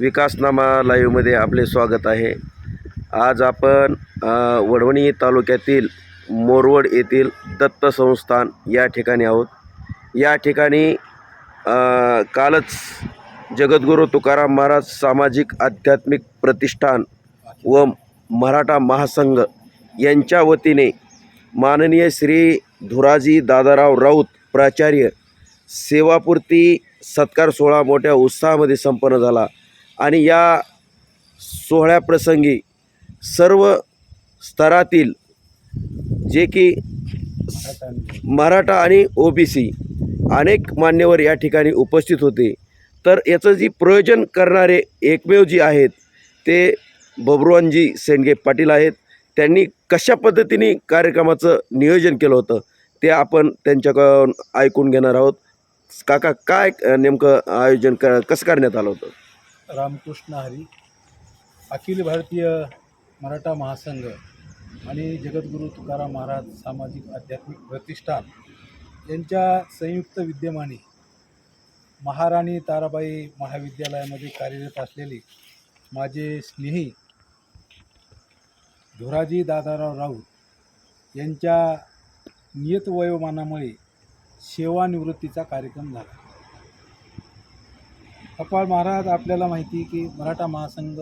विकासनामा लाईव्हमध्ये आपले स्वागत आहे. आज आपण वडवणी तालुक्यातील मोरवड येथील दत्त संस्थान या ठिकाणी आहोत. या ठिकाणी कालच जगद्गुरू तुकाराम महाराज सामाजिक आध्यात्मिक प्रतिष्ठान व मराठा महासंघ यांच्या वतीने माननीय श्री धुराजी दादाराव राऊत प्राचार्य सेवापूर्ती सत्कार सोहळा मोठ्या उत्साहामध्ये संपन्न झाला. आणि या सोहळ्याप्रसंगी सर्व स्तरातील जे की मराठा आणि ओ बी सी अनेक मान्यवर या ठिकाणी उपस्थित होते. तर याचं जी प्रयोजन करणारे एकमेव जी आहेत ते बबरुवानजी सेंडगे पाटील आहेत. त्यांनी कशा पद्धतीने कार्यक्रमाचं नियोजन केलं होतं ते आपण त्यांच्याकडून ऐकून घेणार आहोत. काका काय नेमकं आयोजन क कसं करण्यात आलं होतं? रामकृष्ण हरी अखिल भारतीय मराठा महासंघ आणि जगद्गुरू तुकाराम महाराज सामाजिक आध्यात्मिक प्रतिष्ठान यांच्या संयुक्त विद्यमाने महाराणी ताराबाई महाविद्यालयामध्ये कार्यरत असलेले माझे स्नेही धुराजी दादाराव राऊत यांच्या नियत वयोमानामुळे सेवानिवृत्तीचा कार्यक्रम झाला. कपाळ महाराज आपल्याला माहिती की मराठा महासंघ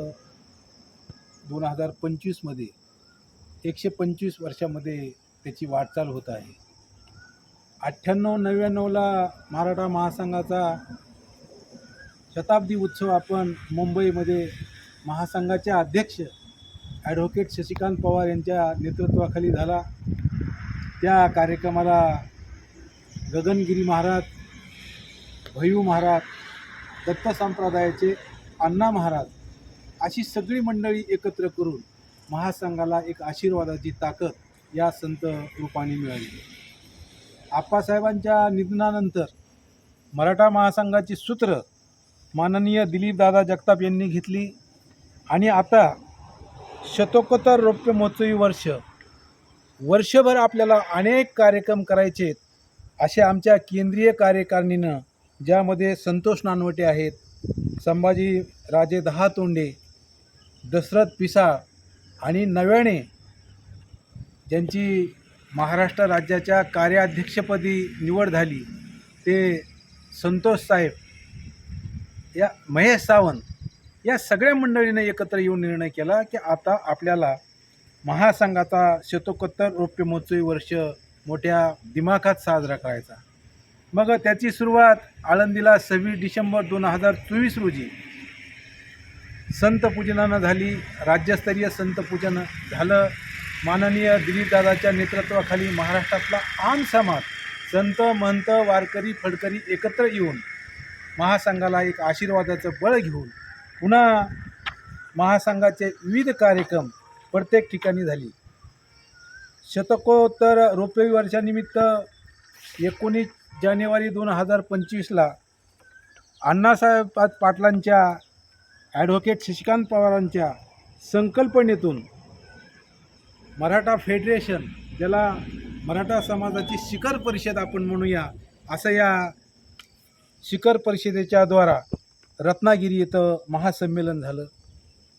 दोन हजार पंचवीसमध्ये एकशे पंचवीस वर्षामध्ये त्याची वाटचाल होत आहे. अठ्ठ्याण्णव नव्याण्णवला मराठा महासंघाचा शताब्दी उत्सव आपण मुंबईमध्ये महासंघाचे अध्यक्ष ॲडव्होकेट शशिकांत पवार यांच्या नेतृत्वाखाली झाला. त्या कार्यक्रमाला गगनगिरी महाराज भयू महाराज दत्त संप्रदायाचे अण्णा महाराज अशी सगळी मंडळी एकत्र करून महासंघाला एक आशीर्वादाची ताकद या संत रूपाने मिळाली. आप्पासाहेबांच्या निधनानंतर मराठा महासंघाची सूत्र माननीय दिलीपदादा जगताप यांनी घेतली आणि आता शतकोत्तर रौप्य महोत्सवी वर्ष वर्षभर आपल्याला अनेक कार्यक्रम करायचे आहेत असे आमच्या केंद्रीय कार्यकारिणीनं ज्यामध्ये संतोष नानवटे आहेत संभाजी राजे दहा तोंडे दशरथ पिसाळ आणि नव्याने ज्यांची महाराष्ट्र राज्याच्या कार्याध्यक्षपदी निवड झाली ते संतोष साहेब या महेश सावंत या सगळ्या मंडळीने एकत्र येऊन निर्णय केला की आता आपल्याला महासंघाचा शतकोत्तर रौप्य महोत्सवी वर्ष मोठ्या दिमाखात साजरा करायचा. मग त्याची सुरुवात आळंदीला सव्वीस डिसेंबर दोन हजार चोवीस रोजी संत पूजनानं झाली. राज्यस्तरीय संत पूजन झालं. माननीय दिलीपदादाच्या नेतृत्वाखाली महाराष्ट्रातला आम समाज संत महंत वारकरी फडकरी एकत्र येऊन महासंघाला एक आशीर्वादाचं बळ घेऊन पुन्हा महासंघाचे विविध कार्यक्रम प्रत्येक ठिकाणी झाली. शतकोत्तर रोपवी वर्षानिमित्त एकोणीस जानेवारी दोन हजार पंचवीसला अण्णासाहेब पाटलांच्या ॲडव्होकेट शशिकांत पवारांच्या संकल्पनेतून मराठा फेडरेशन ज्याला मराठा समाजाची शिखर परिषद आपण म्हणूया असं या शिखर परिषदेच्या द्वारा रत्नागिरी इथं महासंमेलन झालं.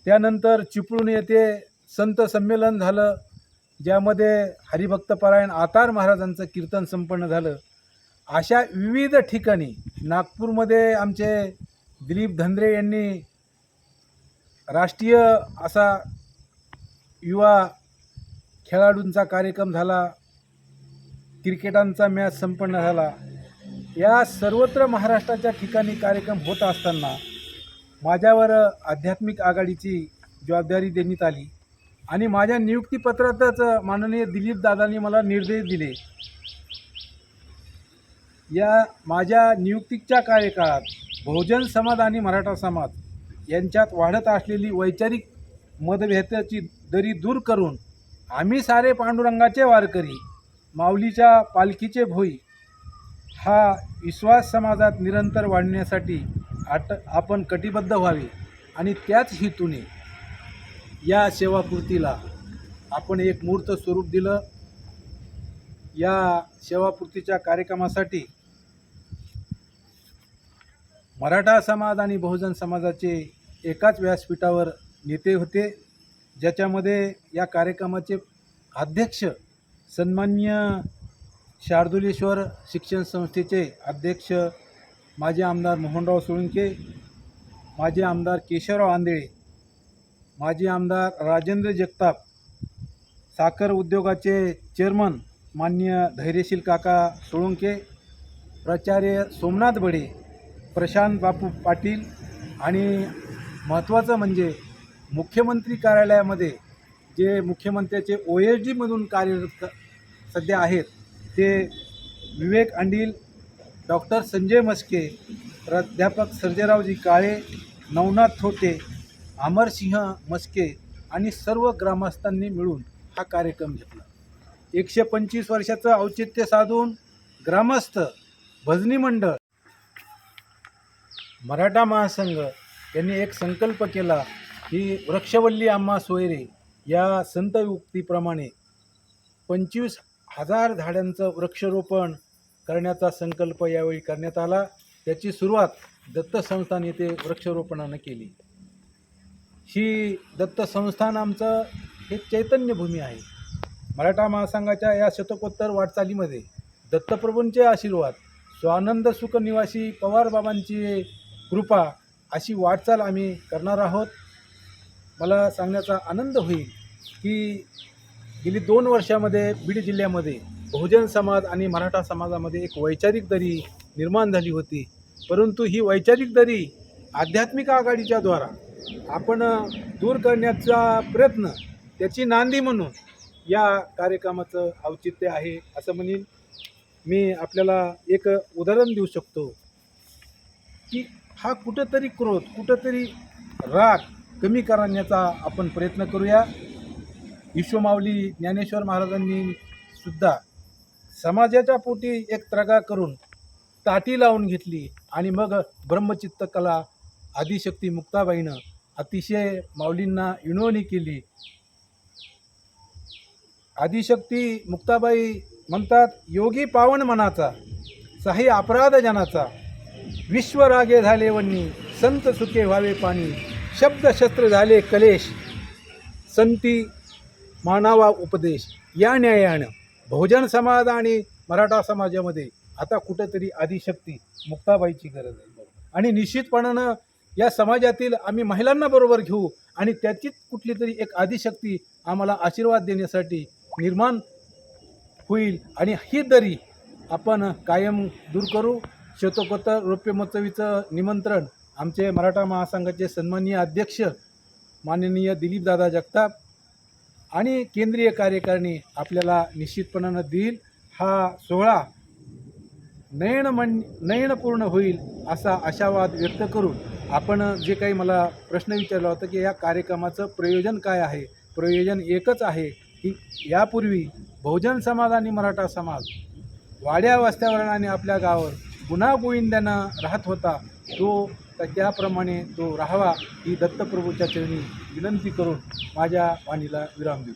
त्यानंतर चिपळूण येथे संत संमेलन झालं ज्यामध्ये हरिभक्तपरायण आतार महाराजांचं कीर्तन संपन्न झालं. अशा विविध ठिकाणी नागपूरमध्ये आमचे दिलीप धंद्रे यांनी राष्ट्रीय असा युवा खेळाडूंचा कार्यक्रम झाला क्रिकेटांचा मॅच संपन्न झाला. या सर्वत्र महाराष्ट्राच्या ठिकाणी कार्यक्रम होत असताना माझ्यावर आध्यात्मिक आघाडीची जबाबदारी देण्यात आली आणि माझ्या नियुक्तीपत्रातच माननीय दिलीप दादांनी मला निर्देश दिले या माझ्या नियुक्तीच्या कार्यकाळात बहुजन समाज आणि मराठा समाज यांच्यात वाढत असलेली वैचारिक मतभेदाची दरी दूर करून आम्ही सारे पांडुरंगाचे वारकरी माऊलीच्या पालखीचे भोई हा विश्वास समाजात निरंतर वाढण्यासाठी आट आपण कटिबद्ध व्हावे आणि त्याच हेतूने या सेवापूर्तीला आपण एक मूर्त स्वरूप दिलं. या सेवापूर्तीच्या कार्यक्रमासाठी मराठा समाज आणि बहुजन समाजाचे एकाच व्यासपीठावर नेते होते ज्याच्यामध्ये या कार्यक्रमाचे अध्यक्ष सन्मान्य शार्दुलेश्वर शिक्षण संस्थेचे अध्यक्ष माजी आमदार मोहनराव सोळंके माजी आमदार केशवराव आंधळे माजी आमदार राजेंद्र जगताप साखर उद्योगाचे चेअरमन मान्य धैर्यशील काका सोळंके प्राचार्य सोमनाथ बडे प्रशांत बापू पाटील आणि महत्त्वाचं म्हणजे मुख्यमंत्री कार्यालयामध्ये जे मुख्यमंत्र्याचे ओ एस डीमधून कार्यरत सध्या आहेत ते विवेक अंडील डॉक्टर संजय मस्के प्राध्यापक सर्जेरावजी काळे नवनाथ थोटे अमरसिंह मस्के आणि सर्व ग्रामस्थांनी मिळून हा कार्यक्रम घेतला. एकशे पंचवीस वर्षाचं औचित्य साधून ग्रामस्थ भजनी मंडळ मराठा महासंघ यांनी एक संकल्प केला की वृक्षवल्ली आम्हा सोयरे या संत युक्तीप्रमाणे पंचवीस हजार झाडांचं वृक्षरोपण करण्याचा संकल्प यावेळी करण्यात आला. त्याची सुरुवात दत्त संस्थान येथे वृक्षरोपणानं केली. ही दत्त संस्थान आमचं हे चैतन्यभूमी आहे. मराठा महासंघाच्या या शतकोत्तर वाटचालीमध्ये दत्तप्रभूंचे आशीर्वाद स्वानंद सुख निवासी पवारबाबांची कृपा अशी वाटचाल आम्ही करणार आहोत. मला सांगण्याचा आनंद होईल की गेली दोन वर्षामध्ये बीड जिल्ह्यामध्ये बहुजन समाज आणि मराठा समाजामध्ये एक वैचारिक दरी निर्माण झाली होती. परंतु ही वैचारिक दरी आध्यात्मिक आघाडीच्या द्वारा आपण दूर करण्याचा प्रयत्न त्याची नांदी म्हणून या कार्यक्रमाचं औचित्य आहे असं म्हणेन. मी आपल्याला एक उदाहरण देऊ शकतो की हा कुठंतरी क्रोध कुठंतरी राग कमी करण्याचा आपण प्रयत्न करूया. विश्वमाऊली ज्ञानेश्वर महाराजांनी सुद्धा समाजाच्या पोटी एक त्रगा करून ताटी लावून घेतली आणि मग ब्रह्मचित्त कला आदिशक्ती मुक्ताबाईनं अतिशय माऊलींना विनवणी केली. आदिशक्ती मुक्ताबाई म्हणतात योगी पावन मनाचा साही अपराध जनाचा विश्वरागे झाले वन्नी संत सुखे व्हावे पाणी. शब्दशस्त्र झाले कलेश संती मानावा उपदेश. या न्यायानं बहुजन समाज आणि मराठा समाजामध्ये आता कुठंतरी आदिशक्ती मुक्ताबाईची गरज आहे. आणि निश्चितपणानं या समाजातील आम्ही महिलांना बरोबर घेऊ आणि त्याचीच कुठली तरी एक आदिशक्ती आम्हाला आशीर्वाद देण्यासाठी निर्माण होईल आणि ही दरी आपण कायम दूर करू. शतकोत्तर रौप्यमहोत्सवीचं निमंत्रण आमचे मराठा महासंघाचे सन्माननीय अध्यक्ष माननीय दिलीपदादा जगताप आणि केंद्रीय कार्यकारिणी आपल्याला निश्चितपणानं देईल. हा सोहळा नयनमन नयनपूर्ण होईल असा आशावाद व्यक्त करून आपण जे काही मला प्रश्न विचारला होता की या कार्यक्रमाचं प्रयोजन काय आहे? प्रयोजन एकच आहे की यापूर्वी बहुजन समाज आणि मराठा समाज वाड्या वस्त्यावर आणि आपल्या गावावर गुन्हा राहत होता तो तर त्याप्रमाणे तो राहावा ही दत्तप्रभूच्या चरणी विनंती करून माझ्या वाणीला विराम देऊ